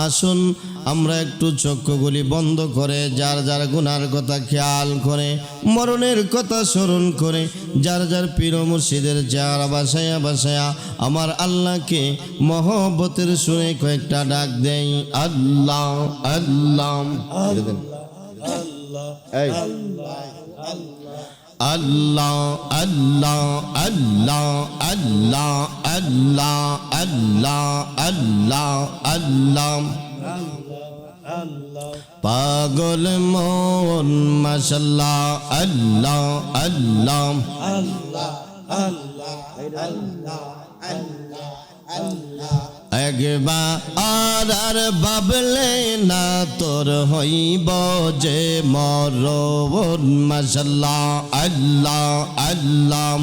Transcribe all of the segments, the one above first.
আসুন আমরা একটু চক্ষুগুলি বন্ধ করে যার যার গুনার কথা খেয়াল করে মরণের কথা স্মরণ করে যার যার পীর মুর্শিদের যার বাসায়া বাসায়া আমার আল্লাহকে মহব্বতের শুনে কয়েকটা ডাক দেই আল্লাহ আল্লাহ। এই আল্লাহ। আল্লাহ আল্লাহ আল্লাহ আল্লাহ আল্লাহ আল্লাহ আল্লাহ পাগল মন মাশাল্লাহ আল্লাহ আল্লাহ। একবার আর বাবলে না তোর হইব যে মরণ, মাশাল্লাহ, আল্লাহ আল্লাহ।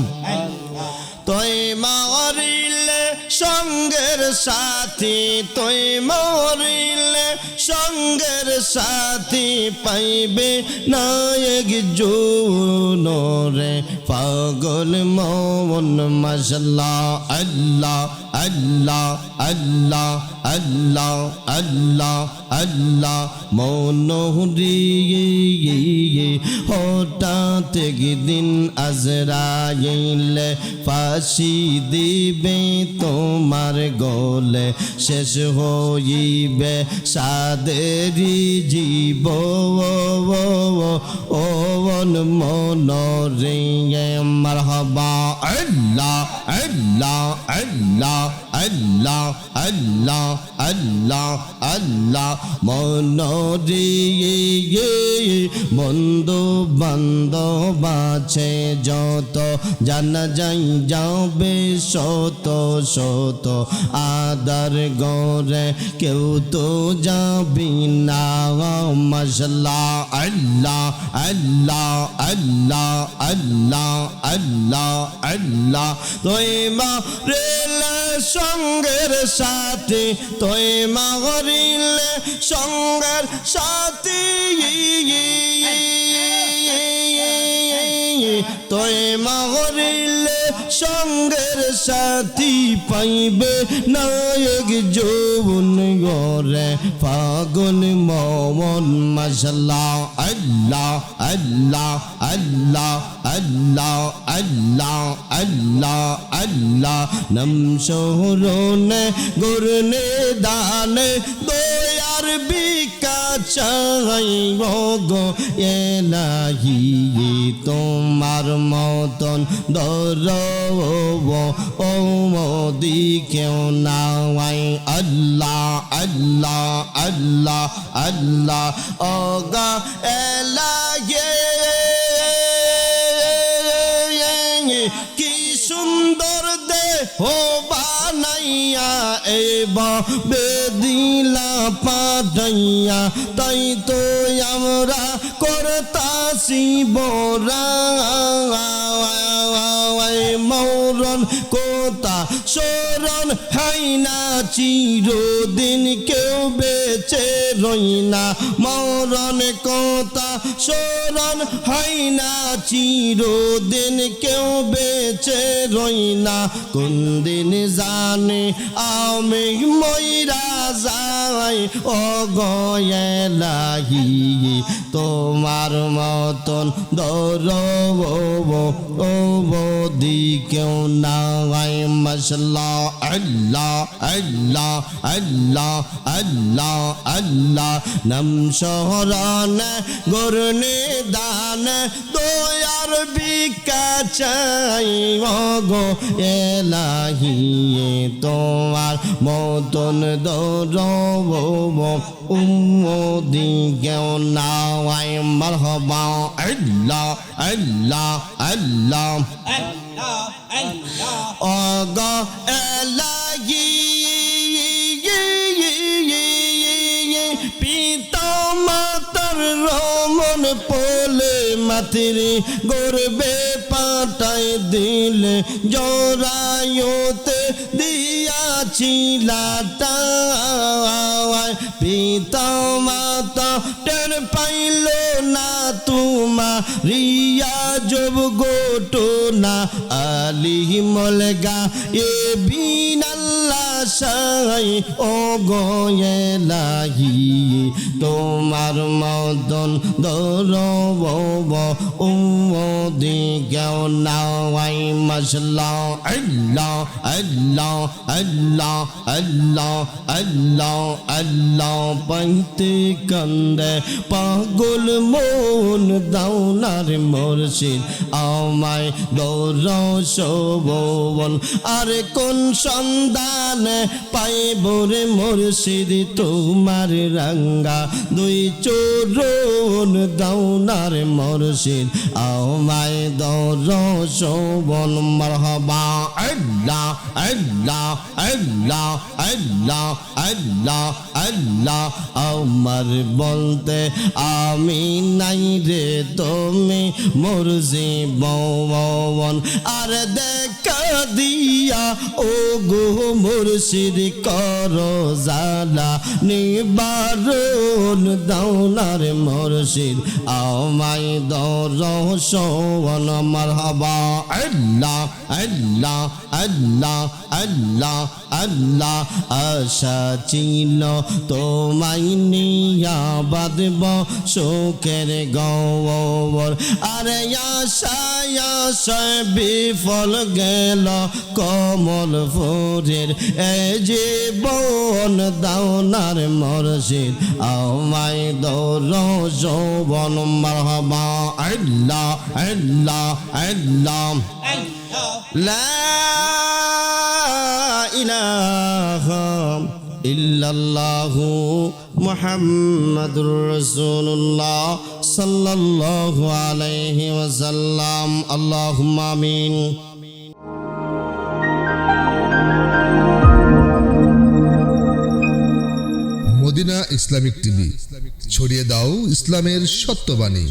তুই মরিলে, সঙ্গের সাথী, তুই মরিলে, সঙ্গের সাথী পাইবে নায়ক জুনরে পাগল মন মশাল্লাহ আল্লাহ আল্লাহ আল্লাহ আল্লাহ আল্লাহ আল্লাহ মনোহরিয়ে হঠাৎ একদিন আজরাইলে ফাঁসি দিবে তোমার গলে শেষ হইবে সাদেরি জীব نوری مرحبا اللہ اللہ اللہ আল্লাহ আল্লাহ আল্লাহ আল্লাহ। আল্লাহ মনরিয়ে বন্ধু বান্ধব আছে, যত জানা যাই যাবে, শত শত আদার গরে কেউ তো যাবি না। মশলা আল্লাহ আল্লাহ আল্লাহ আল্লাহ আল্লাহ আল্লাহ। তুই মা রেলে সঙ্গের সাথে তোয় মাহরিলে সঙ্গের সাথী তোয় মাহরিলে সঙ্গের সাথী পাইবে নায়ক যৌবন গরে ফাগুন, মমন মশলা আল্লাহ আল্লাহ আল্লাহ আল্লাহ আল্লাহ আল্লাহ আল্লাহ। নম শহরনে গুরনে দানে, দয়ার বিকা চাই গো এলাহি তোমার মতন দর ও মোদি কেউ নাই। আল্লাহ আল্লাহ আল্লাহ আল্লাহ, অগা এলাগে কি সুন্দর দে হো বানাইয়া এবা বেদিলা পাঠাইয়া তাই তো আমরা করতাসি বরা। মৌরন কোতা সরণ হাইনা চিরদিন কেউ বেচে রইনা মরণ কোতা সরণ হাইনা চিরদিন কেউ বেচে রইনা কোন দিন জানে আমি ময়রা যাই ও তোমার মতন দর ও বদি কেউ নাই মশলা আল্লাহ। আল্লাহ আল্লাহ আল্লাহ আল্লাহ নম শহরান গরনে দান দয়ার বিকা চাই। গো এলাহি তোমার মতন দর উম্মদি কেউ নাই মরহবা। আল্লাহ আল্লাহ আল্লাহ। অগ এলাহি পিতা মাতার রমন পোলে মাতিরি গর্বে পাটাই দিলে জরায়তে দিয়াছিলাটা পিতা মাতা টের পাইল না তোমা রিয়া জব গোটো না আলি মলগা। এ বিন আল্লাহ আশাই ও গয়েলাহি তোমার মদন দরব। দিগাও নাওয়াই মশলা আল্লাহ আল্লাহ আল্লাহ আল্লাহ আল্লাহ আল্লাহ। পাইতে কান্দে পাগল মন, দাওনার মুর্শিদ আমায় দরস ভুবন আর কোন সন্ধান পাইব রে মুর্শিদ তোমার রঙ্গা? দুই চোরন দাওনার মুর্শিদ। আমায় দরস ভুবন মারহাবা। আল্লাহ আল্লাহ আল্লাহ আল্লাহ আল্লাহ আল্লাহ। আমার বলতে, আমি নাই রে তুমি মোর জীবন আর দেখা দিয়া ও গো মুর্শিদ, কর জালা নিবারণ দাওনার মুর্শিদ। আমায় দরশন মারহাবা। আল্লাহ আল্লাহ আল্লাহ আল্লাহ আল্লাহ, আশা তোমায় নিয়া বাদব শোকের গৌর আরে আশায় আশায় বিফল গেল কমল ফুরের এ জীবন দাওনার মরশিদ আমায় দৌর যৌবন মারহাবা। আল্লাহ আল্লাহ আল্লাহ লা ইলাহা ইল্লাল্লাহু মুহাম্মাদুর রাসূলুল্লাহ সাল্লাল্লাহু আলাইহি ওয়াসাল্লাম আল্লাহুম্মা মদিনা ইসলামিক টিভি, ছড়িয়ে দাও ইসলামের সত্যবাণী।